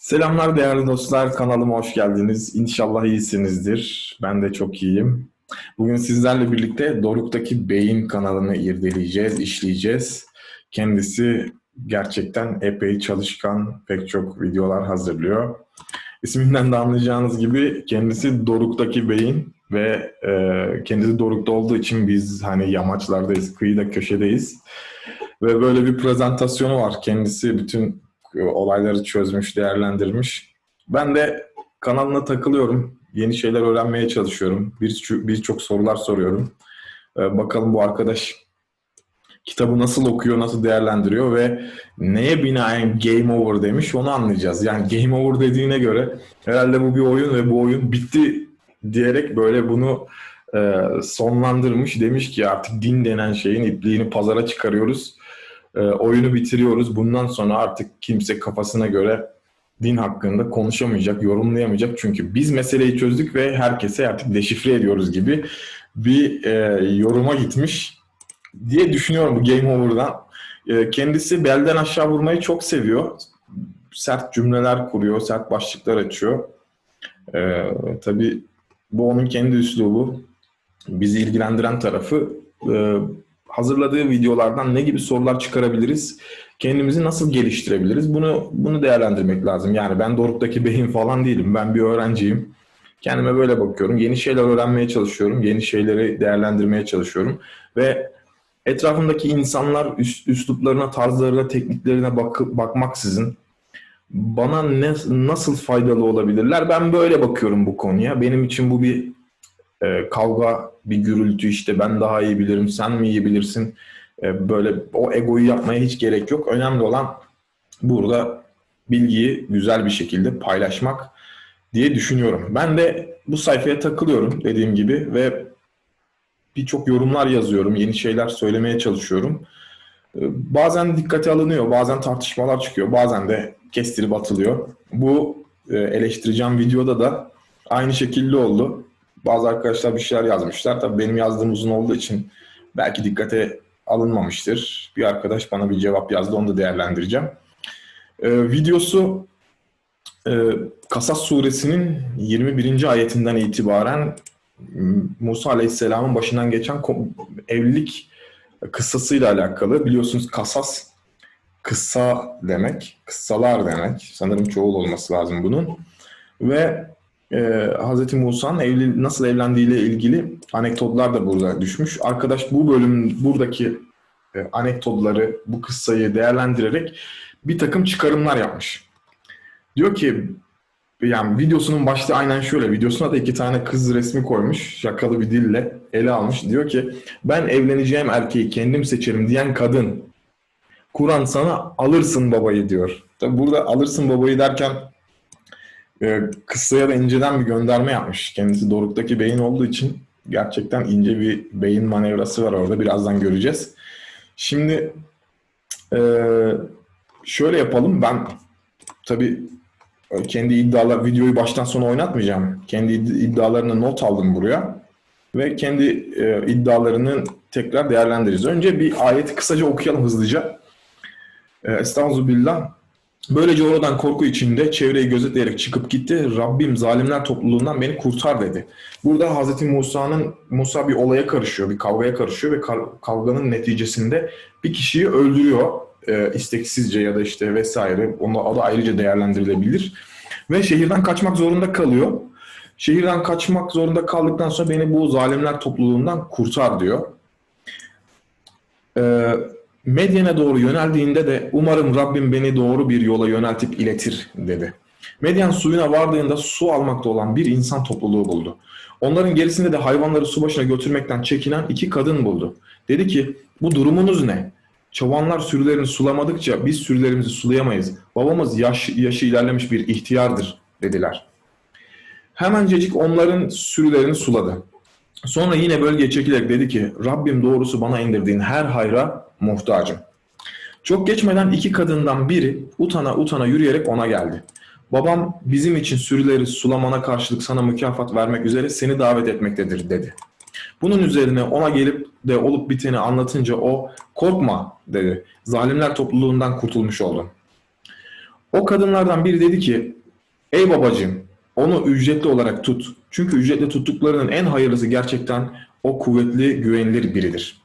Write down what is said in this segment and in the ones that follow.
Selamlar değerli dostlar, kanalıma hoş geldiniz. İnşallah iyisinizdir. Ben de çok iyiyim. Bugün sizlerle birlikte Doruk'taki Beyin kanalını irdeleyeceğiz, işleyeceğiz. Kendisi gerçekten epey çalışkan, pek çok videolar hazırlıyor. İsminden de anlayacağınız gibi kendisi Doruk'taki Beyin ve e, kendisi Doruk'ta olduğu için biz hani yamaçlardayız, kıyıda köşedeyiz. Ve böyle bir prezentasyonu var. Kendisi bütün olayları çözmüş, değerlendirmiş. Ben de kanalına takılıyorum. Yeni şeyler öğrenmeye çalışıyorum. Birçok bir sorular soruyorum. Ee, bakalım bu arkadaş kitabı nasıl okuyor, nasıl değerlendiriyor ve neye binaen game over demiş onu anlayacağız. Yani game over dediğine göre herhalde bu bir oyun ve bu oyun bitti diyerek böyle bunu e, sonlandırmış. Demiş ki artık din denen şeyin ipliğini pazara çıkarıyoruz e, oyunu bitiriyoruz. Bundan sonra artık kimse kafasına göre din hakkında konuşamayacak, yorumlayamayacak. Çünkü biz meseleyi çözdük ve herkese artık deşifre ediyoruz gibi bir e, yoruma gitmiş diye düşünüyorum bu Game Over'dan. E, kendisi belden aşağı vurmayı çok seviyor. Sert cümleler kuruyor, sert başlıklar açıyor. E, tabii bu onun kendi üslubu. Bizi ilgilendiren tarafı e, hazırladığı videolardan ne gibi sorular çıkarabiliriz? Kendimizi nasıl geliştirebiliriz? Bunu bunu değerlendirmek lazım. Yani ben Doruk'taki beyin falan değilim. Ben bir öğrenciyim. Kendime böyle bakıyorum. Yeni şeyler öğrenmeye çalışıyorum. Yeni şeyleri değerlendirmeye çalışıyorum. Ve etrafımdaki insanlar üst, üsluplarına, tarzlarına, tekniklerine bak, bakmaksızın bana ne, nasıl faydalı olabilirler? Ben böyle bakıyorum bu konuya. Benim için bu bir e, kavga, bir gürültü işte ben daha iyi bilirim, sen mi iyi bilirsin? E, böyle o egoyu yapmaya hiç gerek yok. Önemli olan burada bilgiyi güzel bir şekilde paylaşmak diye düşünüyorum. Ben de bu sayfaya takılıyorum dediğim gibi ve birçok yorumlar yazıyorum, yeni şeyler söylemeye çalışıyorum. E, bazen dikkate alınıyor, bazen tartışmalar çıkıyor, bazen de kestirip atılıyor. Bu e, eleştireceğim videoda da aynı şekilde oldu. Bazı arkadaşlar bir şeyler yazmışlar. Tabii benim yazdığım uzun olduğu için belki dikkate alınmamıştır. Bir arkadaş bana bir cevap yazdı, onu da değerlendireceğim. Ee, videosu e, Kasas suresinin 21. ayetinden itibaren Musa Aleyhisselam'ın başından geçen evlilik kıssasıyla alakalı. Biliyorsunuz Kasas kıssa demek, kıssalar demek. Sanırım çoğul olması lazım bunun. Ve e, Hz. Musa'nın evli, nasıl evlendiğiyle ilgili anekdotlar da burada düşmüş. Arkadaş bu bölüm buradaki e, anekdotları, bu kıssayı değerlendirerek bir takım çıkarımlar yapmış. Diyor ki yani videosunun başta aynen şöyle. Videosuna da iki tane kız resmi koymuş. Şakalı bir dille ele almış. Diyor ki ben evleneceğim erkeği kendim seçerim diyen kadın. Kur'an sana alırsın babayı diyor. Tabi burada alırsın babayı derken e, kıssaya da inceden bir gönderme yapmış. Kendisi Doruk'taki beyin olduğu için gerçekten ince bir beyin manevrası var orada. Birazdan göreceğiz. Şimdi e, şöyle yapalım. Ben tabii kendi iddialar videoyu baştan sona oynatmayacağım. Kendi iddialarını not aldım buraya ve kendi e, iddialarını tekrar değerlendireceğiz. Önce bir ayeti kısaca okuyalım hızlıca. E, Estağfirullah. Böylece oradan korku içinde çevreyi gözetleyerek çıkıp gitti. Rabbim zalimler topluluğundan beni kurtar dedi. Burada Hazreti Musa'nın Musa bir olaya karışıyor, bir kavgaya karışıyor ve kavganın neticesinde bir kişiyi öldürüyor e, isteksizce ya da işte vesaire. Onu adı ayrıca değerlendirilebilir. Ve şehirden kaçmak zorunda kalıyor. Şehirden kaçmak zorunda kaldıktan sonra beni bu zalimler topluluğundan kurtar diyor. Eee Medyene doğru yöneldiğinde de umarım Rabbim beni doğru bir yola yöneltip iletir dedi. Medyen suyuna vardığında su almakta olan bir insan topluluğu buldu. Onların gerisinde de hayvanları su başına götürmekten çekinen iki kadın buldu. Dedi ki bu durumunuz ne? Çobanlar sürülerini sulamadıkça biz sürülerimizi sulayamayız. Babamız yaş, yaşı ilerlemiş bir ihtiyardır dediler. Hemencecik onların sürülerini suladı. Sonra yine bölgeye çekilerek dedi ki Rabbim doğrusu bana indirdiğin her hayra muhtacım. Çok geçmeden iki kadından biri utana utana yürüyerek ona geldi. Babam bizim için sürüleri sulamana karşılık sana mükafat vermek üzere seni davet etmektedir dedi. Bunun üzerine ona gelip de olup biteni anlatınca o korkma dedi. Zalimler topluluğundan kurtulmuş oldun. O kadınlardan biri dedi ki ey babacığım onu ücretli olarak tut. Çünkü ücretli tuttuklarının en hayırlısı gerçekten o kuvvetli güvenilir biridir.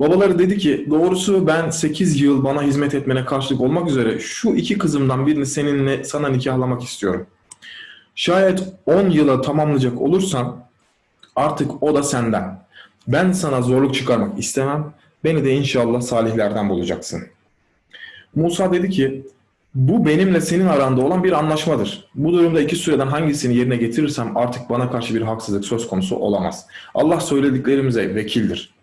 Babaları dedi ki doğrusu ben 8 yıl bana hizmet etmene karşılık olmak üzere şu iki kızımdan birini seninle sana nikahlamak istiyorum. Şayet 10 yıla tamamlayacak olursan artık o da senden. Ben sana zorluk çıkarmak istemem. Beni de inşallah salihlerden bulacaksın. Musa dedi ki bu benimle senin aranda olan bir anlaşmadır. Bu durumda iki süreden hangisini yerine getirirsem artık bana karşı bir haksızlık söz konusu olamaz. Allah söylediklerimize vekildir.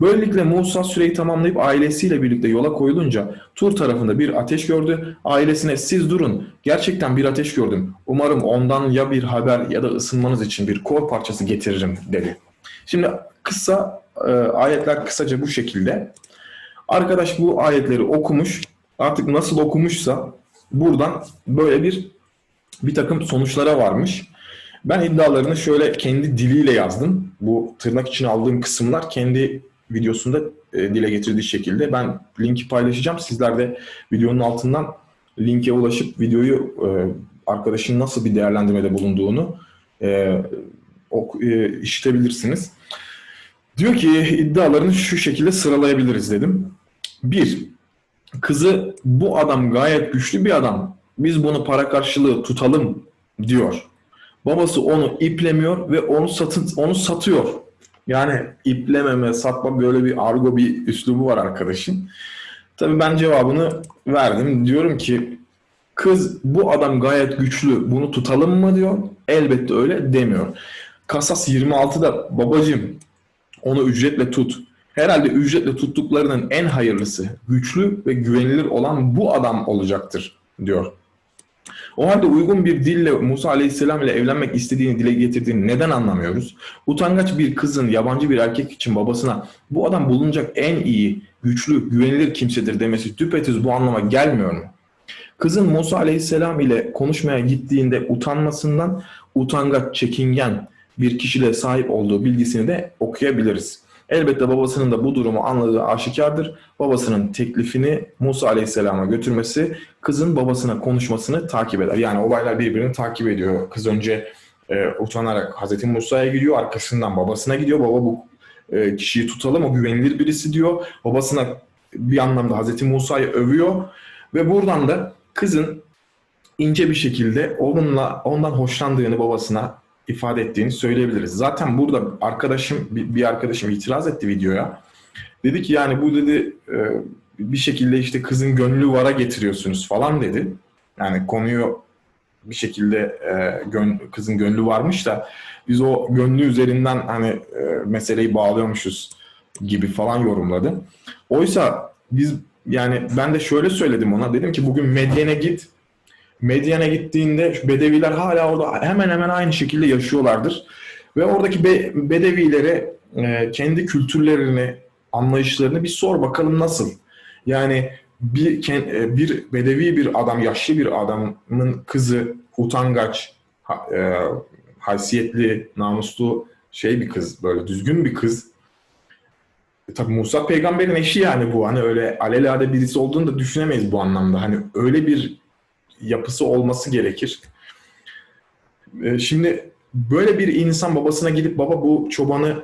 Böylelikle Musa süreyi tamamlayıp ailesiyle birlikte yola koyulunca Tur tarafında bir ateş gördü. Ailesine siz durun gerçekten bir ateş gördüm. Umarım ondan ya bir haber ya da ısınmanız için bir kol parçası getiririm dedi. Şimdi kısa e, ayetler kısaca bu şekilde. Arkadaş bu ayetleri okumuş. Artık nasıl okumuşsa buradan böyle bir bir takım sonuçlara varmış. Ben iddialarını şöyle kendi diliyle yazdım. Bu tırnak için aldığım kısımlar kendi videosunda e, dile getirdiği şekilde. Ben linki paylaşacağım. Sizler de videonun altından linke ulaşıp videoyu e, arkadaşın nasıl bir değerlendirmede bulunduğunu e, ok, e, işitebilirsiniz. Diyor ki iddialarını şu şekilde sıralayabiliriz dedim. Bir, kızı bu adam gayet güçlü bir adam. Biz bunu para karşılığı tutalım diyor. Babası onu iplemiyor ve onu satın onu satıyor. Yani iplememe, satma böyle bir argo bir üslubu var arkadaşın. Tabii ben cevabını verdim. Diyorum ki kız bu adam gayet güçlü bunu tutalım mı diyor. Elbette öyle demiyor. Kasas 26'da babacım onu ücretle tut. Herhalde ücretle tuttuklarının en hayırlısı, güçlü ve güvenilir olan bu adam olacaktır diyor. O halde uygun bir dille Musa Aleyhisselam ile evlenmek istediğini dile getirdiğini neden anlamıyoruz? Utangaç bir kızın yabancı bir erkek için babasına bu adam bulunacak en iyi, güçlü, güvenilir kimsedir demesi düpedüz bu anlama gelmiyor mu? Kızın Musa Aleyhisselam ile konuşmaya gittiğinde utanmasından utangaç, çekingen bir kişiliğe sahip olduğu bilgisini de okuyabiliriz. Elbette babasının da bu durumu anladığı aşikardır. Babasının teklifini Musa Aleyhisselam'a götürmesi kızın babasına konuşmasını takip eder. Yani olaylar birbirini takip ediyor. Kız önce e, utanarak Hazreti Musa'ya gidiyor, arkasından babasına gidiyor. Baba bu e, kişiyi tutalım, o güvenilir birisi diyor. Babasına bir anlamda Hazreti Musa'yı övüyor ve buradan da kızın ince bir şekilde onunla ondan hoşlandığını babasına ifade ettiğini söyleyebiliriz. Zaten burada arkadaşım bir arkadaşım itiraz etti videoya. Dedi ki yani bu dedi e, bir şekilde işte kızın gönlü vara getiriyorsunuz falan dedi. Yani konuyu bir şekilde e, kızın gönlü varmış da biz o gönlü üzerinden hani e, meseleyi bağlıyormuşuz gibi falan yorumladı. Oysa biz yani ben de şöyle söyledim ona dedim ki bugün Medyen'e git Medyana gittiğinde Bedeviler hala orada hemen hemen aynı şekilde yaşıyorlardır. Ve oradaki be, Bedevilere e, kendi kültürlerini, anlayışlarını bir sor bakalım nasıl. Yani bir e, bir bedevi bir adam, yaşlı bir adamın kızı utangaç, e, haysiyetli, namuslu şey bir kız, böyle düzgün bir kız. E, tabii Musa peygamberin eşi yani bu. Hani öyle alelade birisi olduğunu da düşünemeyiz bu anlamda. Hani öyle bir yapısı olması gerekir. E, şimdi böyle bir insan babasına gidip baba bu çobanı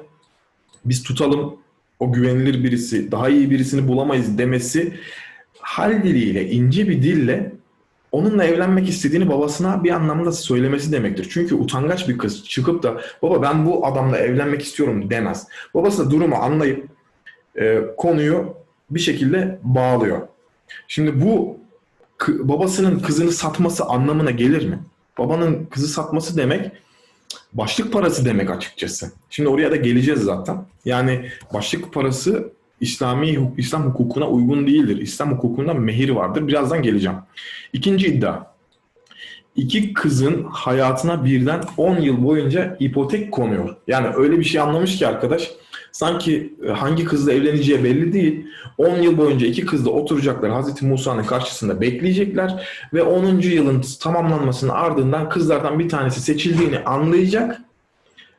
biz tutalım o güvenilir birisi, daha iyi birisini bulamayız demesi hal diliyle, ince bir dille onunla evlenmek istediğini babasına bir anlamda söylemesi demektir. Çünkü utangaç bir kız çıkıp da baba ben bu adamla evlenmek istiyorum demez. Babası da durumu anlayıp e, konuyu bir şekilde bağlıyor. Şimdi bu babasının kızını satması anlamına gelir mi? Babanın kızı satması demek başlık parası demek açıkçası. Şimdi oraya da geleceğiz zaten. Yani başlık parası İslami İslam hukukuna uygun değildir. İslam hukukunda mehir vardır. Birazdan geleceğim. İkinci iddia. İki kızın hayatına birden 10 yıl boyunca ipotek konuyor. Yani öyle bir şey anlamış ki arkadaş sanki e, hangi kızla evleneceği belli değil. 10 yıl boyunca iki kızla oturacaklar Hazreti Musa'nın karşısında bekleyecekler ve 10. yılın tamamlanmasının ardından kızlardan bir tanesi seçildiğini anlayacak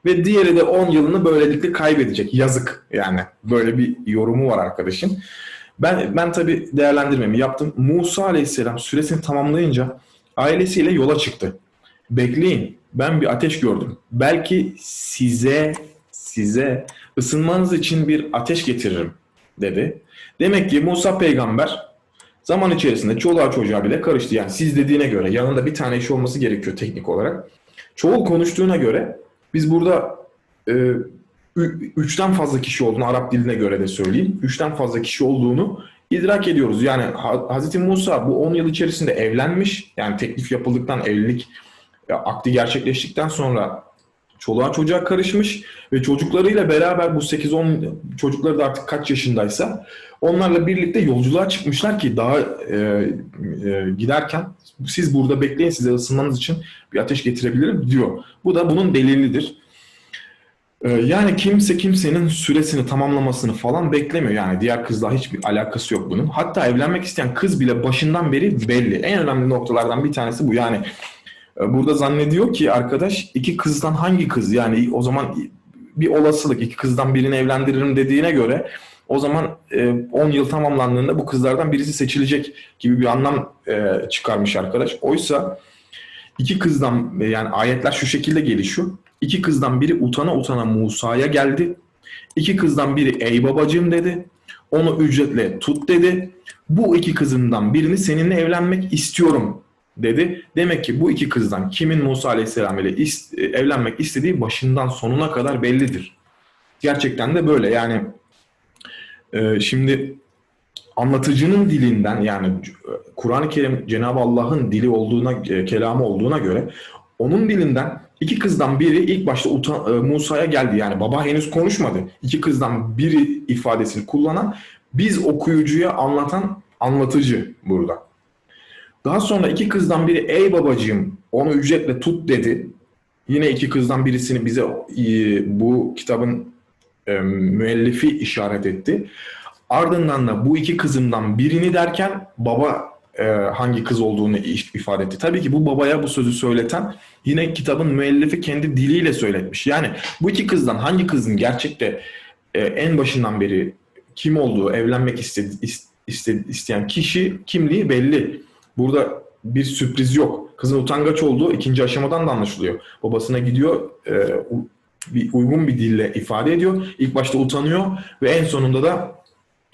ve diğeri de 10 yılını böylelikle kaybedecek. Yazık yani böyle bir yorumu var arkadaşın. Ben ben tabii değerlendirmemi yaptım. Musa Aleyhisselam süresini tamamlayınca ailesiyle yola çıktı. Bekleyin. Ben bir ateş gördüm. Belki size size ısınmanız için bir ateş getiririm dedi. Demek ki Musa peygamber zaman içerisinde çoluğa çocuğa bile karıştı. Yani siz dediğine göre yanında bir tane iş olması gerekiyor teknik olarak. Çoğul konuştuğuna göre biz burada e, üçten fazla kişi olduğunu Arap diline göre de söyleyeyim. Üçten fazla kişi olduğunu idrak ediyoruz. Yani Hazreti Musa bu 10 yıl içerisinde evlenmiş. Yani teklif yapıldıktan evlilik ya, akdi gerçekleştikten sonra çoluğa çocuğa karışmış ve çocuklarıyla beraber bu 8-10 çocukları da artık kaç yaşındaysa onlarla birlikte yolculuğa çıkmışlar ki daha e, e, giderken siz burada bekleyin size ısınmanız için bir ateş getirebilirim diyor. Bu da bunun delilidir. E, yani kimse kimsenin süresini tamamlamasını falan beklemiyor. Yani diğer kızla hiçbir alakası yok bunun. Hatta evlenmek isteyen kız bile başından beri belli. En önemli noktalardan bir tanesi bu. Yani Burada zannediyor ki arkadaş iki kızdan hangi kız yani o zaman bir olasılık iki kızdan birini evlendiririm dediğine göre o zaman e, 10 yıl tamamlandığında bu kızlardan birisi seçilecek gibi bir anlam e, çıkarmış arkadaş. Oysa iki kızdan e, yani ayetler şu şekilde gelişiyor. İki kızdan biri utana utana Musa'ya geldi. İki kızdan biri ey babacığım dedi. Onu ücretle tut dedi. Bu iki kızımdan birini seninle evlenmek istiyorum dedi. Demek ki bu iki kızdan kimin Musa Aleyhisselam ile is- e, evlenmek istediği başından sonuna kadar bellidir. Gerçekten de böyle. Yani e, şimdi anlatıcının dilinden yani c- Kur'an-ı Kerim Cenab-ı Allah'ın dili olduğuna, e, kelamı olduğuna göre onun dilinden iki kızdan biri ilk başta e, Musa'ya geldi. Yani baba henüz konuşmadı. İki kızdan biri ifadesini kullanan biz okuyucuya anlatan anlatıcı burada. Daha sonra iki kızdan biri ey babacığım onu ücretle tut dedi. Yine iki kızdan birisini bize e, bu kitabın e, müellifi işaret etti. Ardından da bu iki kızımdan birini derken baba e, hangi kız olduğunu ifade etti. Tabii ki bu babaya bu sözü söyleten yine kitabın müellifi kendi diliyle söyletmiş. Yani bu iki kızdan hangi kızın gerçekte e, en başından beri kim olduğu, evlenmek istedi, is- iste- isteyen kişi kimliği belli. Burada bir sürpriz yok. Kızın utangaç olduğu ikinci aşamadan da anlaşılıyor. Babasına gidiyor, e, bir uygun bir dille ifade ediyor. İlk başta utanıyor ve en sonunda da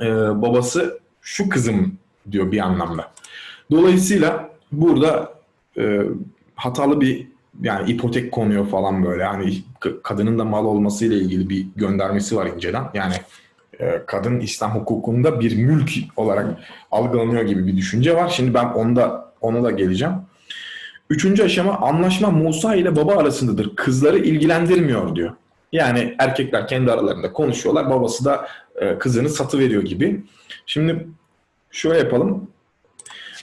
e, babası şu kızım diyor bir anlamda. Dolayısıyla burada e, hatalı bir yani ipotek konuyor falan böyle. Yani kadının da mal olmasıyla ilgili bir göndermesi var inceden. Yani kadın İslam hukukunda bir mülk olarak algılanıyor gibi bir düşünce var. Şimdi ben onda ona da geleceğim. Üçüncü aşama anlaşma Musa ile baba arasındadır. Kızları ilgilendirmiyor diyor. Yani erkekler kendi aralarında konuşuyorlar. Babası da e, kızını satı veriyor gibi. Şimdi şöyle yapalım.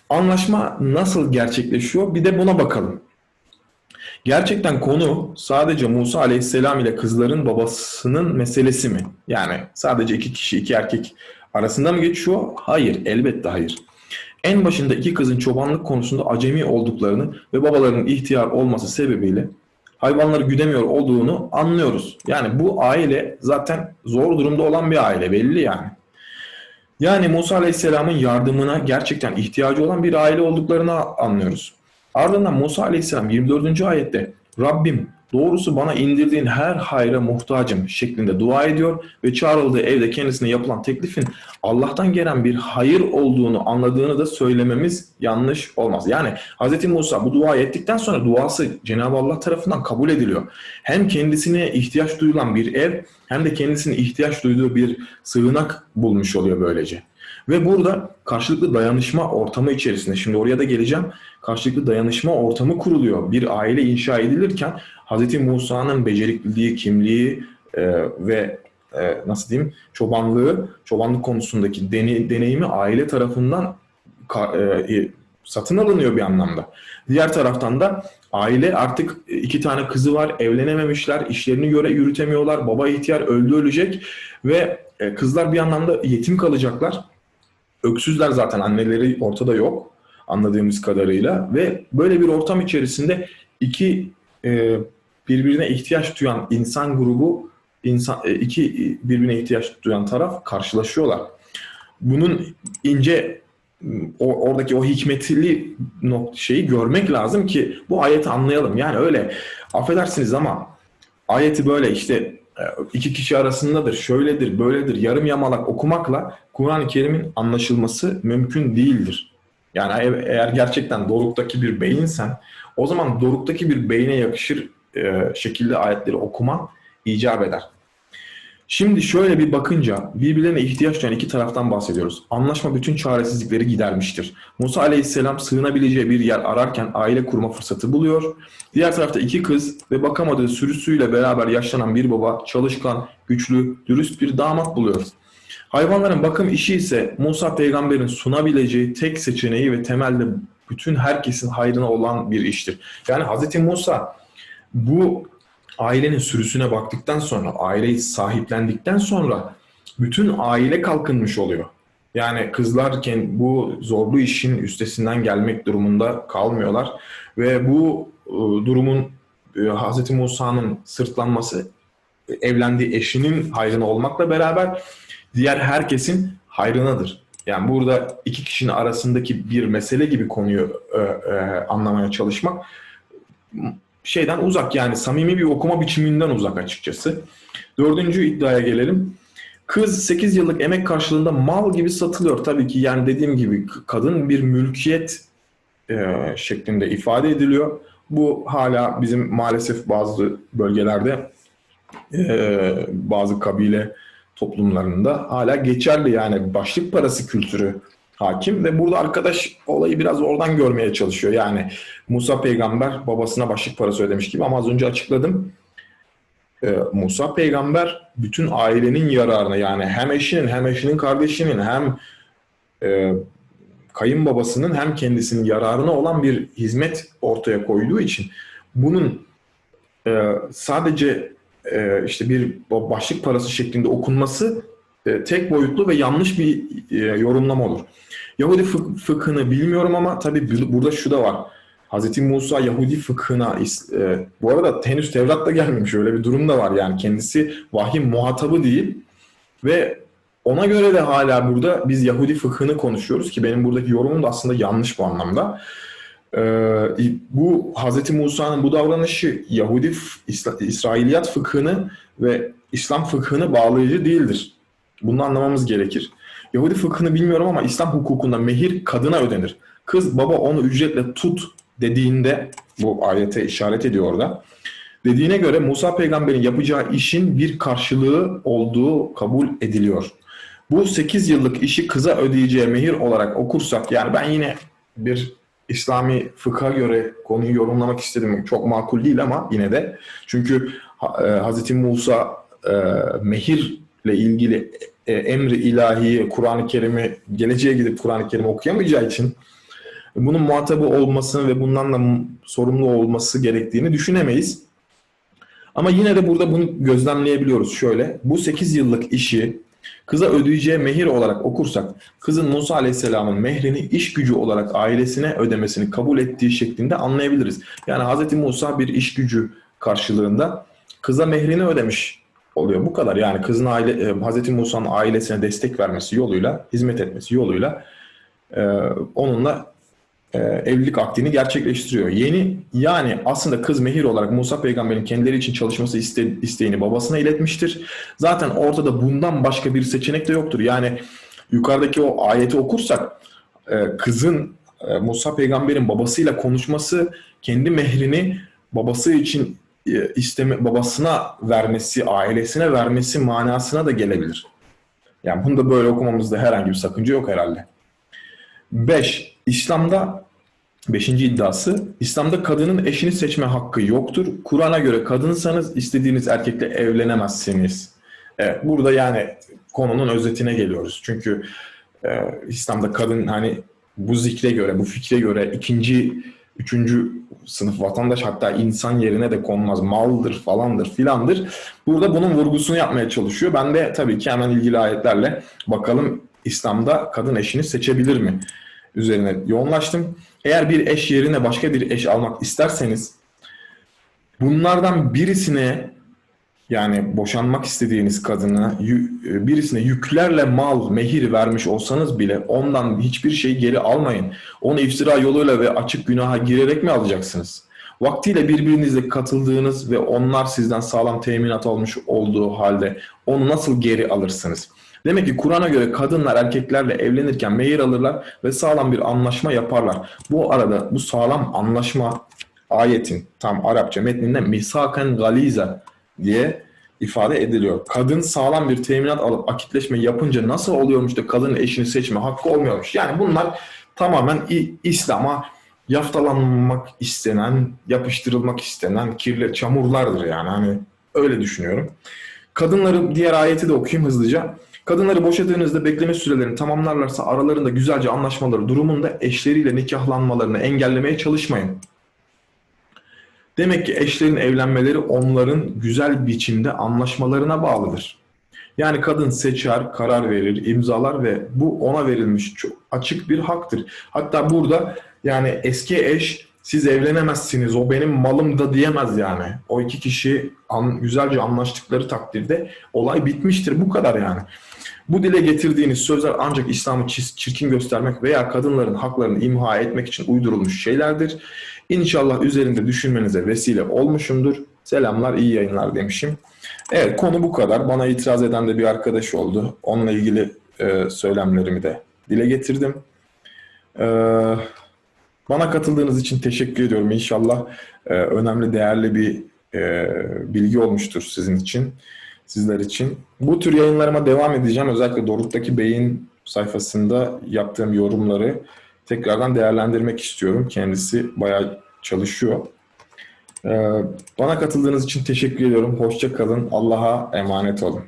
Anlaşma nasıl gerçekleşiyor? Bir de buna bakalım. Gerçekten konu sadece Musa Aleyhisselam ile kızların babasının meselesi mi? Yani sadece iki kişi, iki erkek arasında mı geçiyor? Hayır, elbette hayır. En başında iki kızın çobanlık konusunda acemi olduklarını ve babalarının ihtiyar olması sebebiyle hayvanları güdemiyor olduğunu anlıyoruz. Yani bu aile zaten zor durumda olan bir aile belli yani. Yani Musa Aleyhisselam'ın yardımına gerçekten ihtiyacı olan bir aile olduklarını anlıyoruz. Ardından Musa Aleyhisselam 24. ayette Rabbim doğrusu bana indirdiğin her hayra muhtacım şeklinde dua ediyor ve çağrıldığı evde kendisine yapılan teklifin Allah'tan gelen bir hayır olduğunu anladığını da söylememiz yanlış olmaz. Yani Hz. Musa bu duayı ettikten sonra duası Cenab-ı Allah tarafından kabul ediliyor. Hem kendisine ihtiyaç duyulan bir ev hem de kendisine ihtiyaç duyduğu bir sığınak bulmuş oluyor böylece. Ve burada karşılıklı dayanışma ortamı içerisinde, şimdi oraya da geleceğim, karşılıklı dayanışma ortamı kuruluyor. Bir aile inşa edilirken Hz. Musa'nın becerikliliği, kimliği e, ve e, nasıl diyeyim çobanlığı, çobanlık konusundaki dene- deneyimi aile tarafından ka- e, satın alınıyor bir anlamda. Diğer taraftan da aile artık iki tane kızı var, evlenememişler, işlerini göre yürütemiyorlar, baba ihtiyar öldü ölecek ve e, kızlar bir anlamda yetim kalacaklar. Öksüzler zaten anneleri ortada yok anladığımız kadarıyla ve böyle bir ortam içerisinde iki e, birbirine ihtiyaç duyan insan grubu insan e, iki birbirine ihtiyaç duyan taraf karşılaşıyorlar. bunun ince o, oradaki o hikmetli şeyi görmek lazım ki bu ayeti anlayalım. Yani öyle affedersiniz ama ayeti böyle işte e, iki kişi arasındadır, şöyledir, böyledir, yarım yamalak okumakla Kur'an-ı Kerim'in anlaşılması mümkün değildir. Yani eğer gerçekten Doruk'taki bir beyinsen o zaman Doruk'taki bir beyine yakışır e, şekilde ayetleri okuman icap eder. Şimdi şöyle bir bakınca birbirlerine ihtiyaç duyan iki taraftan bahsediyoruz. Anlaşma bütün çaresizlikleri gidermiştir. Musa aleyhisselam sığınabileceği bir yer ararken aile kurma fırsatı buluyor. Diğer tarafta iki kız ve bakamadığı sürüsüyle beraber yaşlanan bir baba çalışkan, güçlü, dürüst bir damat buluyor. Hayvanların bakım işi ise Musa peygamberin sunabileceği tek seçeneği ve temelde bütün herkesin hayrına olan bir iştir. Yani Hz. Musa bu ailenin sürüsüne baktıktan sonra, aileyi sahiplendikten sonra bütün aile kalkınmış oluyor. Yani kızlarken bu zorlu işin üstesinden gelmek durumunda kalmıyorlar ve bu e, durumun e, Hz. Musa'nın sırtlanması evlendiği eşinin hayrına olmakla beraber diğer herkesin hayrınadır. Yani burada iki kişinin arasındaki bir mesele gibi konuyu e, e, anlamaya çalışmak şeyden uzak yani samimi bir okuma biçiminden uzak açıkçası. Dördüncü iddiaya gelelim. Kız 8 yıllık emek karşılığında mal gibi satılıyor. Tabii ki yani dediğim gibi kadın bir mülkiyet e, şeklinde ifade ediliyor. Bu hala bizim maalesef bazı bölgelerde e, bazı kabile toplumlarında hala geçerli yani başlık parası kültürü hakim ve burada arkadaş olayı biraz oradan görmeye çalışıyor. Yani Musa peygamber babasına başlık parası ödemiş gibi ama az önce açıkladım. Ee, Musa peygamber bütün ailenin yararına yani hem eşinin hem eşinin kardeşinin hem e, kayınbabasının hem kendisinin yararına olan bir hizmet ortaya koyduğu için bunun e, sadece e, işte bir başlık parası şeklinde okunması e, tek boyutlu ve yanlış bir e, yorumlama olur. Yahudi fık- fıkhını bilmiyorum ama tabii bu- burada şu da var. Hz. Musa Yahudi fıkhına, e, bu arada henüz Tevrat da gelmemiş öyle bir durum da var yani kendisi vahyin muhatabı değil ve ona göre de hala burada biz Yahudi fıkhını konuşuyoruz ki benim buradaki yorumum da aslında yanlış bu anlamda. Ee, bu Hz. Musa'nın bu davranışı Yahudi İsra- İsrailiyat fıkhını ve İslam fıkhını bağlayıcı değildir. Bunu anlamamız gerekir. Yahudi fıkhını bilmiyorum ama İslam hukukunda mehir kadına ödenir. Kız baba onu ücretle tut dediğinde bu ayete işaret ediyor orada. Dediğine göre Musa peygamberin yapacağı işin bir karşılığı olduğu kabul ediliyor. Bu 8 yıllık işi kıza ödeyeceği mehir olarak okursak yani ben yine bir İslami fıkha göre konuyu yorumlamak istedim. Çok makul değil ama yine de. Çünkü e, Hz. Musa e, mehirle ilgili e, emri ilahiyi, Kur'an-ı Kerim'i, geleceğe gidip Kur'an-ı Kerim'i okuyamayacağı için bunun muhatabı olmasını ve bundan da sorumlu olması gerektiğini düşünemeyiz. Ama yine de burada bunu gözlemleyebiliyoruz şöyle. Bu 8 yıllık işi kıza ödeyeceği mehir olarak okursak kızın Musa Aleyhisselam'ın mehrini iş gücü olarak ailesine ödemesini kabul ettiği şeklinde anlayabiliriz. Yani Hz. Musa bir iş gücü karşılığında kıza mehrini ödemiş oluyor. Bu kadar. Yani kızın aile, e, Hz. Musa'nın ailesine destek vermesi yoluyla, hizmet etmesi yoluyla e, onunla e, evlilik akdini gerçekleştiriyor. Yeni yani aslında kız mehir olarak Musa peygamberin kendileri için çalışması iste, isteğini babasına iletmiştir. Zaten ortada bundan başka bir seçenek de yoktur. Yani yukarıdaki o ayeti okursak e, kızın e, Musa peygamberin babasıyla konuşması kendi mehrini babası için e, isteme babasına vermesi, ailesine vermesi manasına da gelebilir. Yani bunu da böyle okumamızda herhangi bir sakınca yok herhalde. 5. İslam'da 5. iddiası İslam'da kadının eşini seçme hakkı yoktur. Kur'an'a göre kadınsanız istediğiniz erkekle evlenemezsiniz. Evet, burada yani konunun özetine geliyoruz. Çünkü e, İslam'da kadın hani bu zikre göre, bu fikre göre ikinci, üçüncü sınıf vatandaş hatta insan yerine de konmaz. Maldır falandır filandır. Burada bunun vurgusunu yapmaya çalışıyor. Ben de tabii ki hemen ilgili ayetlerle bakalım İslam'da kadın eşini seçebilir mi? Üzerine yoğunlaştım. Eğer bir eş yerine başka bir eş almak isterseniz bunlardan birisine Yani boşanmak istediğiniz kadına yü- birisine yüklerle mal, mehir vermiş olsanız bile ondan hiçbir şey geri almayın. Onu iftira yoluyla ve açık günaha girerek mi alacaksınız? Vaktiyle birbirinizle katıldığınız ve onlar sizden sağlam teminat almış olduğu halde onu nasıl geri alırsınız? Demek ki Kur'an'a göre kadınlar erkeklerle evlenirken mehir alırlar ve sağlam bir anlaşma yaparlar. Bu arada bu sağlam anlaşma ayetin tam Arapça metninde misaken galiza diye ifade ediliyor. Kadın sağlam bir teminat alıp akitleşme yapınca nasıl oluyormuş da kadın eşini seçme hakkı olmuyormuş. Yani bunlar tamamen İslam'a yaftalanmak istenen, yapıştırılmak istenen kirli çamurlardır yani. Hani öyle düşünüyorum. Kadınları diğer ayeti de okuyayım hızlıca. Kadınları boşadığınızda bekleme sürelerini tamamlarlarsa aralarında güzelce anlaşmaları durumunda eşleriyle nikahlanmalarını engellemeye çalışmayın. Demek ki eşlerin evlenmeleri onların güzel biçimde anlaşmalarına bağlıdır. Yani kadın seçer, karar verir, imzalar ve bu ona verilmiş çok açık bir haktır. Hatta burada yani eski eş siz evlenemezsiniz, o benim malım da diyemez yani. O iki kişi an, güzelce anlaştıkları takdirde olay bitmiştir. Bu kadar yani. Bu dile getirdiğiniz sözler ancak İslam'ı çirkin göstermek veya kadınların haklarını imha etmek için uydurulmuş şeylerdir. İnşallah üzerinde düşünmenize vesile olmuşumdur. Selamlar, iyi yayınlar demişim. Evet, konu bu kadar. Bana itiraz eden de bir arkadaş oldu. Onunla ilgili e, söylemlerimi de dile getirdim. E, bana katıldığınız için teşekkür ediyorum. İnşallah e, önemli, değerli bir e, bilgi olmuştur sizin için, sizler için. Bu tür yayınlarıma devam edeceğim. Özellikle Doruk'taki Bey'in sayfasında yaptığım yorumları tekrardan değerlendirmek istiyorum. Kendisi bayağı çalışıyor. Ee, Bana katıldığınız için teşekkür ediyorum. Hoşça kalın. Allah'a emanet olun.